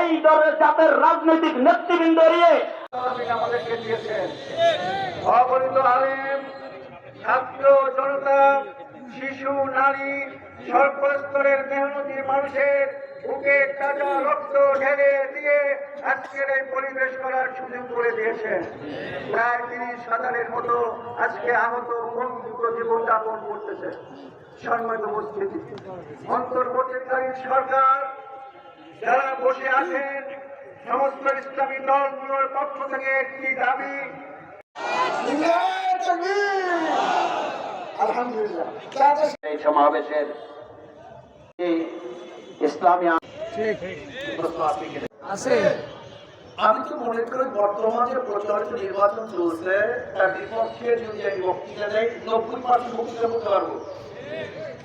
এই দলের জাতের রাজনৈতিক নেতৃবৃন্দ আমাদেরকে দিয়েছেন আলেম, ছাত্র জনতা, শিশু, নারী, সর্বস্তরের মেহনতি মানুষের বুকে তাজা রক্ত ঢেলে দিয়ে আজকের এই পরিবেশ করার সুযোগ করে দিয়েছেন। প্রায় তিরিশ হাজারের মতো আজকে আহত বন্ধুত্ব জীবনযাপন করতেছে সম্মানিত উপস্থিতি, অন্তর্বর্তীকালীন সরকার যারা বসে আছেন, সমস্ত ইসলামী দলগুলোর পক্ষ থেকে একটি দাবি। আলহামদুলিল্লাহ। এই সমাবেশের ইসলামী প্রশ্ন আমি তো মনে করি বর্তমানে যে প্রচলিত নির্বাচন চলছে তার বিপক্ষে যদি আমি বক্তৃতা দেয় নব্বই পার্সেন্ট বক্তৃতা করতে পারব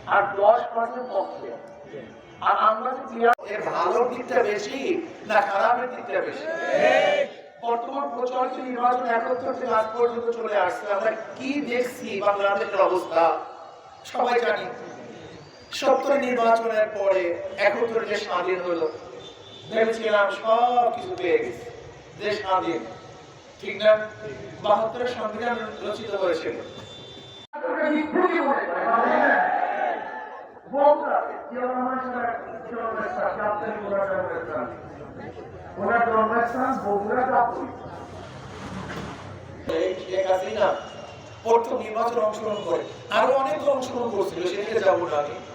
আর দশ পার্সেন্ট পক্ষে আর আমরা এর ভালো দিকটা বেশি না খারাপের দিকটা বেশি? বর্তমান প্রচলিত নির্বাচন একত্র থেকে আজ পর্যন্ত চলে আসছে। আমরা কি দেখছি বাংলাদেশের অবস্থা? সবাই জানি। সত্তর নির্বাচনের পরে একত্র যে স্বাধীন হলো। ভেবেছিলাম সব কিছু পেয়ে গেছি। দেশ স্বাধীন ঠিক না? বাহাত্তরের সংবিধান রচিত হয়েছিল নির্বাচন অংশগ্রহণ করে। আরও অনেক অংশগ্রহণ করছিল, সেদিকে যাব না আমি।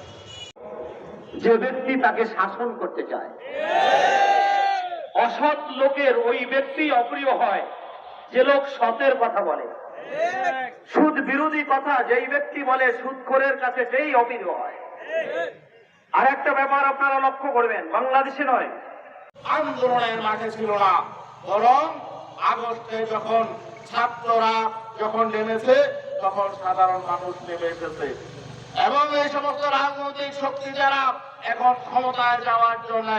যে ব্যক্তি তাকে শাসন করতে চায়। অসৎ লোকের ওই ব্যক্তি অপ্রিয় হয়, যে লোক সতের কথা বলে। সুদ বিরোধী কথা যেই ব্যক্তি বলে, সুদখোরের কাছে সেই অপ্রিয় হয়। আর একটা ব্যাপার আপনারা লক্ষ্য করবেন, বাংলাদেশে নয়। আন্দোলনের মাঠে ছিল না, বরং আগস্টে যখন ছাত্ররা যখন নেমেছে, তখন সাধারণ মানুষ নেমে এসেছে। এবং এই সমস্ত রাজনৈতিক শক্তি যারা এখন ক্ষমতায় যাওয়ার জন্য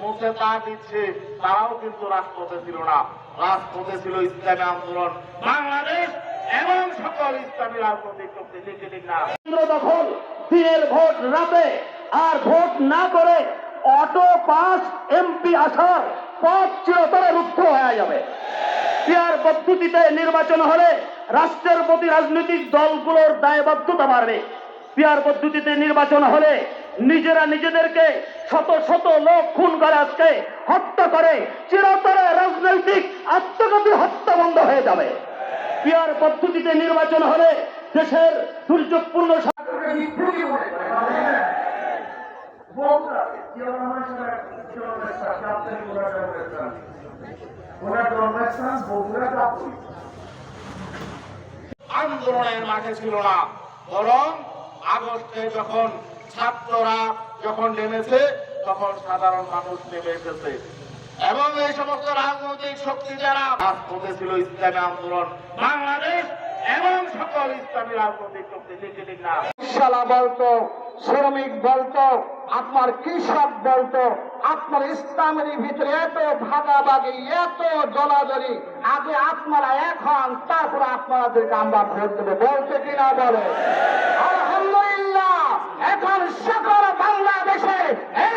মুখে তা দিচ্ছে, তারাও কিন্তু রাজপথে ছিল না। রাজপথে ছিল ইসলামী আন্দোলন। বাংলাদেশ এবং সকল ইসলামী রাজনৈতিক শক্তি লিখে দিন না। দখল দিনের ভোট রাতে আর ভোট না করে অটো পাস এমপি আসার পথ চিরতরে রুদ্ধ হয়ে যাবে। পিয়ার পদ্ধতিতে নির্বাচন হলে রাষ্ট্রের প্রতি রাজনৈতিক দলগুলোর দায়বদ্ধতা বাড়বে। পিয়ার পদ্ধতিতে নির্বাচন হলে নিজেরা নিজেদেরকে শত শত লোক খুন করে আজকে হত্যা করে, চিরতরে রাজনৈতিক আত্মঘাতী হত্যা বন্ধ হয়ে যাবে। পিয়ার পদ্ধতিতে নির্বাচন হলে দেশের দুর্যোগপূর্ণ আন্দোলনের মাঠে ছিল না, বরং আগস্টে যখন ছাত্ররা যখন নেমেছে, তখন সাধারণ মানুষ নেমে এসেছে। এবং এই সমস্ত রাজনৈতিক শক্তি যারা রাজপথে ছিল ইসলামী আন্দোলন। বাংলাদেশ এবং সকল ইসলামী রাজনৈতিক শক্তি না বলতো, শ্রমিক বলতো, আপনার কৃষক বলতো, আপনার ইসলামের ভিতরে এত ভাগাভাগি, এত দলাদলি, আগে আপনারা এখন তারপর আপনাদেরকে আমরা ভোট দেবো। বলতে কিনা বলে? এখন সকল বাংলাদেশে ইসলামী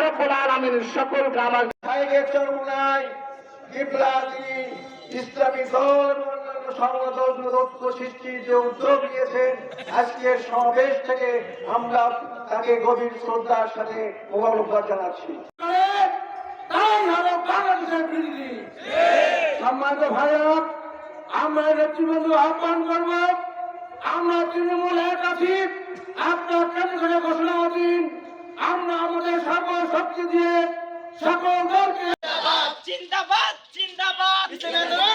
রব্বুল আলামিন সকলকে আমার সাইকের চরমুনায় বিপ্লবী ইসলামী দল এবং ঐক্য সৃষ্টির যে উদ্যোগ নিয়েছেন আজকের সমাবেশ থেকে আমরা তাকে গভীর শ্রদ্ধার সাথে মোবারকবাদ জানাচ্ছি। তাই হলো বাংলাদেশের বিরোধী সম্মানিত ভাইয়ক আমরা নেতৃবৃন্দ আহ্বান করব। আমরা তৃণমূল এক আছি আপনার কেন্দ্র ঘোষণা দিন আমরা আমাদের সকল শক্তি দিয়ে সকল দলকে জিন্দাবাদ জিন্দাবাদ। ইসলামী